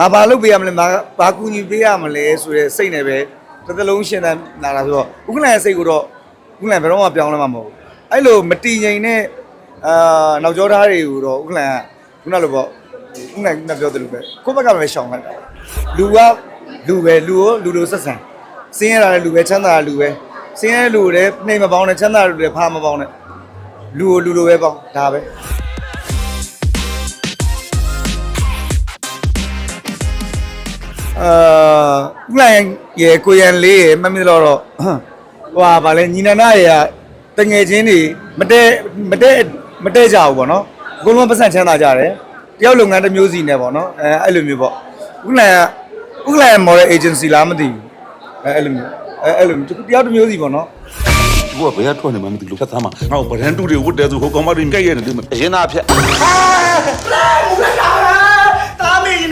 ငါဘာလုပ်ပေးရမလဲငါဘာကူညီပေးရမလဲဆိုတဲ့စိတ်နဲ့ပဲတစ်သလုံးရှင်းတန်းလာတာဆိုတော့ဥက္ကလန်ရဲ့စိတ်ကိုတော့ဥက္ကလန်ဘယ်တော့မှပြောင်းလဲမှာမဟုတ်ဘူးအဲ့လိုမတည်ငြိမ်တဲ့အာနောက်ကျောသားတွေကိုတော့ဥက္ကလန်ကခုနလိုပေါ့ဥက္ကလန်ကပြောတယ်လို့ပဲကိုယ့်ဘက်ကပဲရှောင်လိုက်တာလူကလူပဲလူကိုလူလိုဆက်ဆံစင်းရတာလည်းလူပဲချမ်းသာတာလူပဲစင်းရတဲ့လူကိုလည်းနှိမ်မပေါင်းနဲ့ချမ်းသာတဲ့လူတွေဖားမပေါင်းနဲ့လူကိုလူလိုပဲပေါင်းဒါပဲ အာဥလိုင်ရဲ့ကိုရန်လေးရဲ့မမီတော့တော့ဟွာဗာလဲညီနနာရဲ့ကတငယ်ချင်းတွေမတဲမတဲမတဲကြဘူးပေါ့နော်အကုန်လုံးပတ်စံချမ်းသာကြတယ်တယောက်လုပ်ငန်းတစ်မျိုးစီနဲ့ပေါ့နော်အဲအဲ့လိုမျိုးပေါ့ဥလိုင်ကဥလိုင် model agency လားမသိဘူးအဲအဲ့လိုမျိုးအဲအဲ့လိုမျိုးတယောက်တစ်မျိုးစီပေါ့နော်သူကဘယ်ကထွက်နေမှမသိလို့ဖြတ်သားမှာငါ့ကိုဗရန်တူတွေဝတ်တယ်ဆိုဟိုကောင်မတွေကြိုက်ရတယ်ဒီမှာအရင်သားဖြတ်တားမေး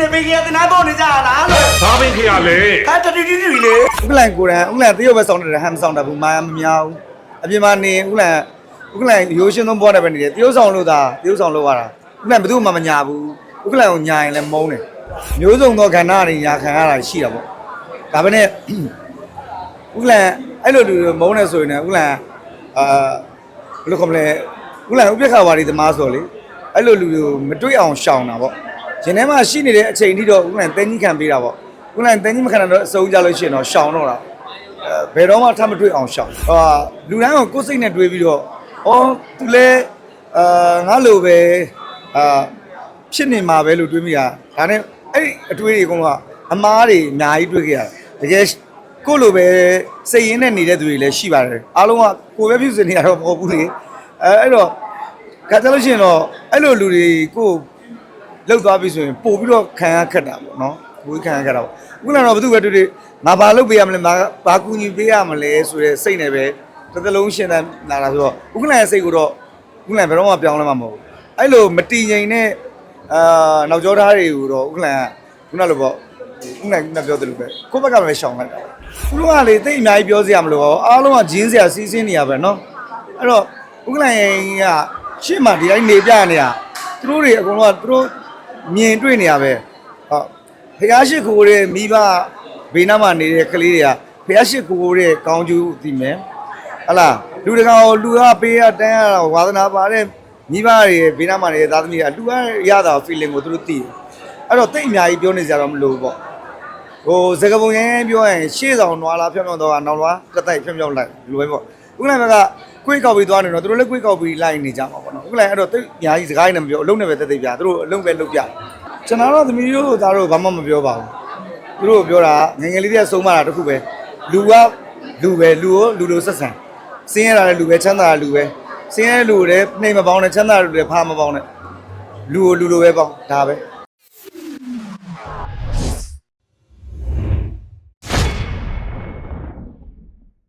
နေဘေးကတနာပေါ်နေကြလားလို့ဘာပင်ခရလဲဟာတတူတူတူလေဥလိုင်ကိုရန်ဥလိုင်တရုတ်ပဲစောင်းတယ်ဟမ်စောင်းတယ်ဘူးမာမများဘူးအပြင်မှာနေဥလိုင်ဥလိုင်ရိုးရှင်းသုံးပေါ်နေပဲနေတယ်တရုတ်ဆောင်လို့သာတရုတ်ဆောင်လို့ရတာဥလိုင်ဘယ်သူမှမညာဘူးဥလိုင်ကိုညာရင်လည်းမုန်းတယ်မျိုးစုံသောကဏ္ဍတွေညာခံရတာရှိတာပေါ့ဒါပဲနဲ့ဥလိုင်အဲ့လိုလူတွေမုန်းနေဆိုရင်လည်းဥလိုင်အာဘယ်လိုခေါ်မလဲဥလိုင်ဥပ္ပခါဝါဒီသမားဆိုလေအဲ့လိုလူတွေမတွေ့အောင်ရှောင်တာပေါ့ ရင်ထဲမှာရှိနေတဲ့အချိန်ထိတော့ဥလိုင်တင်းကြီးခံပေးတာပေါ့ဥလိုင်တင်းကြီးမခံတော့အစုံကြလို့ရှိရင်တော့ရှောင်တော့တာအဲဘယ်တော့မှထပ်မတွေ့အောင်ရှောင်ဟာလူတိုင်းကိုကိုယ်စိတ်နဲ့တွေးပြီးတော့အော်သူလဲအာငါလိုပဲအာဖြစ်နေမှာပဲလို့တွေးမိတာဒါနဲ့အဲ့ဒီအတွေးတွေကအမားတွေအများကြီးတွေးခဲ့ရတယ်တကယ်ကိုယ့်လိုပဲစိတ်ရင်းနဲ့နေတဲ့သူတွေလည်းရှိပါတယ်အားလုံးကကိုယ်ပဲဖြစ်နေရတော့မဟုတ်ဘူးလေအဲအဲ့တော့ခါကြလို့ရှိရင်တော့အဲ့လိုလူတွေကိုယ် လောက်သွားပြီဆိုရင်ပို့ပြီးတော့ခံရခက်တာပေါ့နော်ပို့ပြီးခံရခက်တာပေါ့ခုနကတော့ဘယ်သူပဲတွေ့တွေ့ငါဘာလုပ်ပေးရမလဲငါဘာကူညီပေးရမလဲဆိုတဲ့စိတ်နဲ့ပဲတစ်သလုံးရှင်းတန်းလာတာဆိုတော့ဥက္ကလန်ရဲ့စိတ်ကိုတော့ဥက္ကလန်ဘယ်တော့မှပြောင်းလဲမှာမဟုတ်ဘူးအဲ့လိုမတည်ငြိမ်တဲ့အာနောက်ကျောသားတွေကိုတော့ဥက္ကလန်ကခုနလိုပေါ့ဥက္ကလန်ကပြောတယ်လို့ပဲကိုယ့်ဘက်ကပဲရှောင်လိုက်တာသူတို့ကလေတိတ်အများကြီးပြောစရာမလိုပါဘူးအားလုံးကဂျင်းစရာစီးစင်းနေရပဲเนาะအဲ့တော့ဥက္ကလန်ရဲ့ကရှေ့မှာဒီတိုင်းနေပြနေတာသူတို့တွေအကုန်လုံးကသူတို့ မြင်တွေ့နေရပဲဟုတ်ဖះရှိခိုးတဲ့မိဘဘေးနားမှာနေတဲ့ကလေးတွေကဖះရှိခိုးတဲ့ကောင်းကျိုးသိမယ်ဟလာလူတကောင်လူကပေးရတန်းရတာဝါသနာပါတဲ့မိဘတွေဘေးနားမှာနေတဲ့သားသမီးကလူကရတာ feeling ကိုသူတို့သိတယ်အဲ့တော့တိတ်အများကြီးပြောနေကြတော့မလို့ပေါ့ဟိုစကပုံရင်းပြောရင်ရှေ့ဆောင်နွားလားဖြောင်းဖြောင်းတော့နောက်လားတက်တိုက်ဖြောင်းဖြောင်းလိုက်လူပဲပေါ့ဥက္ကလန်ဘက်ကကိုယ်ကောက်ပြီးသွားနေတော့သူတို့လည်းကိုယ်ကောက်ပြီးလိုက်နေကြမှာပေါ့နော် ဥက္ကလန်အဲ့တော့တိတ်အများကြီးစကားနဲ့မပြောအလုံးနဲ့ပဲတက်တက်ပြသူတို့အလုံးပဲလုပ်ပြကျွန်တော်တို့သမီးတို့သားတို့ဘာမှမပြောပါဘူးသူတို့ပြောတာငယ်ငယ်လေးတွေကဆုံးမတာတခုပဲလူကလူပဲလူကိုလူလိုဆက်ဆံစင်းရတာလည်းလူပဲချမ်းသာတာလူပဲစင်းရတဲ့လူကိုလည်းနှိမ်မပေါင်းနဲ့ချမ်းသာတဲ့လူတွေဖားမပေါင်းနဲ့လူကိုလူလိုပဲပေါင်းဒါပဲ